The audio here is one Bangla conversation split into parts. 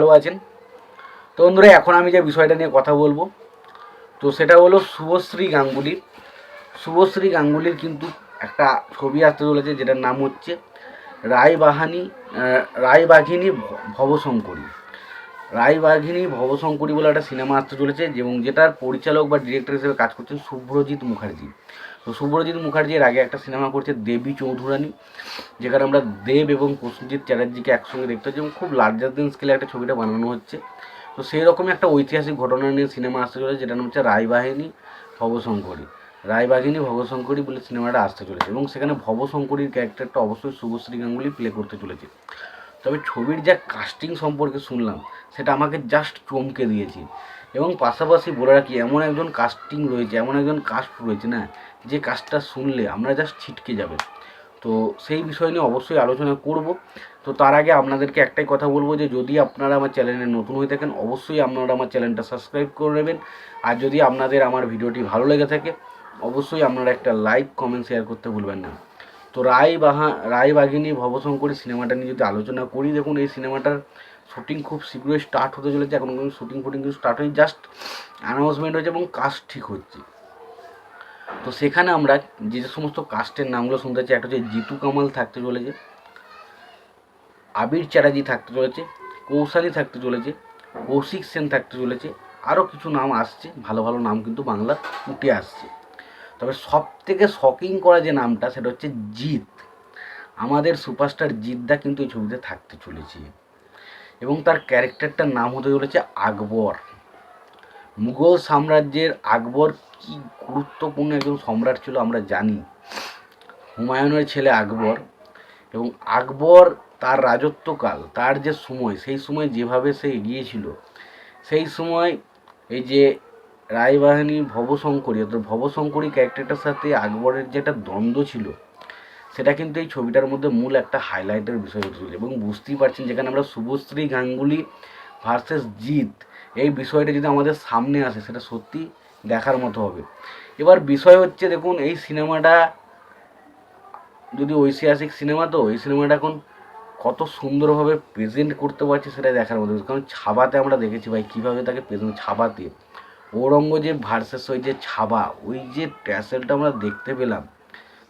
ভালো আছেন। তো বন্ধুরা, এখন আমি যে বিষয়টা নিয়ে কথা বলব, তো সেটা হলো শুভশ্রী গাঙ্গুলি শুভশ্রী গাঙ্গুলির কিন্তু একটা ছবি আসতে চলেছে, যেটার নাম হচ্ছে রায়বাহানী রায়বাঘিনী ভবশঙ্করী। রায়বাঘিনী ভবশঙ্করী বলে একটা সিনেমা আসতে চলেছে, এবং যেটার পরিচালক বা ডিরেক্টর হিসেবে কাজ করছেন শুভ্রজিৎ মুখার্জি। তো শুভ্রজিৎ মুখার্জি এর আগে একটা সিনেমা করছে দেবী চৌধুরানী, যেখানে আমরা দেব এবং প্রসেনজিৎ চ্যাটার্জিকে একসঙ্গে দেখতে হচ্ছে এবং খুব লার্জার দেন স্কেলে একটা ছবিটা বানানো হচ্ছে। তো সেই রকমই একটা ঐতিহাসিক ঘটনা নিয়ে সিনেমা আসতে চলেছে, যেটার নাম হচ্ছে রায়বাহিনী ভবশঙ্করী। রায়বাঘিনী ভবশঙ্করী বলে সিনেমাটা আসতে চলেছে এবং সেখানে ভবশঙ্করীর ক্যারেক্টারটা অবশ্যই শুভশ্রী গাঙ্গুলি প্লে করতে চলেছে। তবে ছবির যা কাস্টিং সম্পর্কে শুনলাম, সেটা আমাকে জাস্ট চমকে দিয়েছে। এবং পাশাপাশি বলে রাখি, এমন একজন কাস্টিং রয়েছে, এমন একজন কাস্ট রয়েছে না, যে কাজটা শুনলে আমরা জাস্ট ছিটকে যাবে। তো সেই বিষয় নিয়ে অবশ্যই আলোচনা করব। তো তার আগে আপনাদেরকে একটাই কথা বলব যে, যদি আপনারা আমার চ্যানেলে নতুন হয়ে থাকেন, অবশ্যই আপনারা আমার চ্যানেলটা সাবস্ক্রাইব করে নেবেন। আর যদি আপনাদের আমার ভিডিওটি ভালো লেগে থাকে, অবশ্যই আপনারা একটা লাইক কমেন্ট শেয়ার করতে ভুলবেন না। তো রায় বাহা, রায় বাঘিনী ভবশঙ্করী সিনেমাটা নিয়ে যদি আলোচনা করি, দেখুন এই সিনেমাটার শুটিং খুব শীঘ্রই স্টার্ট হতে চলেছে। এখন কোনো শুটিং ফুটিং কিন্তু স্টার্ট হয়নি জাস্ট অ্যানাউন্সমেন্ট হয়েছে এবং কাস্ট ঠিক হচ্ছে। তো সেখানে আমরা যে যে সমস্ত কাস্টের নামগুলো শুনতে চাই, একটা হচ্ছে জিতু কামাল থাকতে চলেছে, আবির চ্যাটার্জি থাকতে চলেছে, কৌশালী থাকতে চলেছে, কৌশিক সেন থাকতে চলেছে আরও কিছু নাম আসছে, ভালো ভালো নাম কিন্তু বাংলা উঠে আসছে। তবে সব থেকে শকিং করা যে নামটা সেটা হচ্ছে জিৎ। আমাদের সুপারস্টার জিৎদা কিন্তু এই ছবিতে থাকতে চলেছে। এবং তার ক্যারেক্টারটার নাম হতে চলেছে আকবর। মুঘল সাম্রাজ্যের আকবর কি গুরুত্বপূর্ণ একজন সম্রাট ছিল আমরা জানি। হুমায়ুনের ছেলে আকবর। এবং আকবর তার রাজত্বকাল, তার যে সময়, সেই সময় যেভাবে সে এগিয়েছিল, সেই সময় এই যে রায়বাহিনী ভবশঙ্করী, অর্থাৎ ভবশঙ্করী ক্যারেক্টারটার সাথে আকবরের যে একটা দ্বন্দ্ব ছিল, সেটা কিন্তু এই ছবিটার মধ্যে মূল একটা হাইলাইটের বিষয় হতে চলেছে। এবং বুঝতেই পারছেন যেখানে আমরা শুভশ্রী গাঙ্গুলি ভার্সেস জিৎ, এই বিষয়টা যদি আমাদের সামনে আসে, সেটা সত্যি দেখার মতো হবে। এবার বিষয় হচ্ছে, দেখুন, এই সিনেমাটা, যদি ঐতিহাসিক সিনেমা, তো এই সিনেমাটা এখন কত সুন্দরভাবে প্রেজেন্ট করতে পারছে সেটা দেখার মতো। কারণ ছাবাতে আমরা দেখেছি ভাই, কীভাবে তাকে প্রেজেন্ট ছাবাতে ঔরঙ্গজেব ভার্সেস ওই যে ছাবা, ওই যে ট্যাসেলটা আমরা দেখতে পেলাম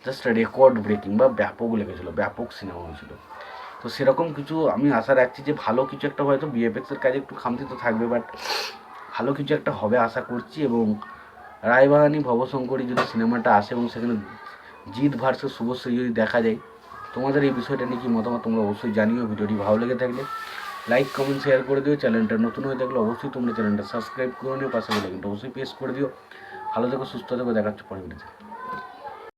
জাস্ট রেকর্ড ব্রেকিং বা ব্যাপক লেগেছিলো, ব্যাপক সিনেমা হয়েছিল। তো সেরকম কিছু আমি আশা রাখছি যে ভালো কিছু একটা হয়তো বিএফএক্সের কাজে একটু খামতি তো থাকবে বাট ভালো কিছু একটা হবে আশা করছি এবং রায়বাহানী, ভবশঙ্করী যদি সিনেমাটা আসে এবং সেখানে জিৎ ভার্সেস শুভশ্রী যদি দেখা যায়, তোমাদের এই বিষয়টা নিয়ে কি মতামত তোমরা অবশ্যই জানিও, ভিডিওটি ভালো লেগে থাকলে। লাইক কমেন্ট শেয়ার করে দিও। চ্যানেলটা নতুন হয়ে থাকলে অবশ্যই তোমরা চ্যানেলটা সাবস্ক্রাইব করে নিও, পাশে বেলাইকনটা অবশ্যই প্রেস করে দিও। ভালো থেকো, সুস্থ থেকো দেখাচ্ছ পরে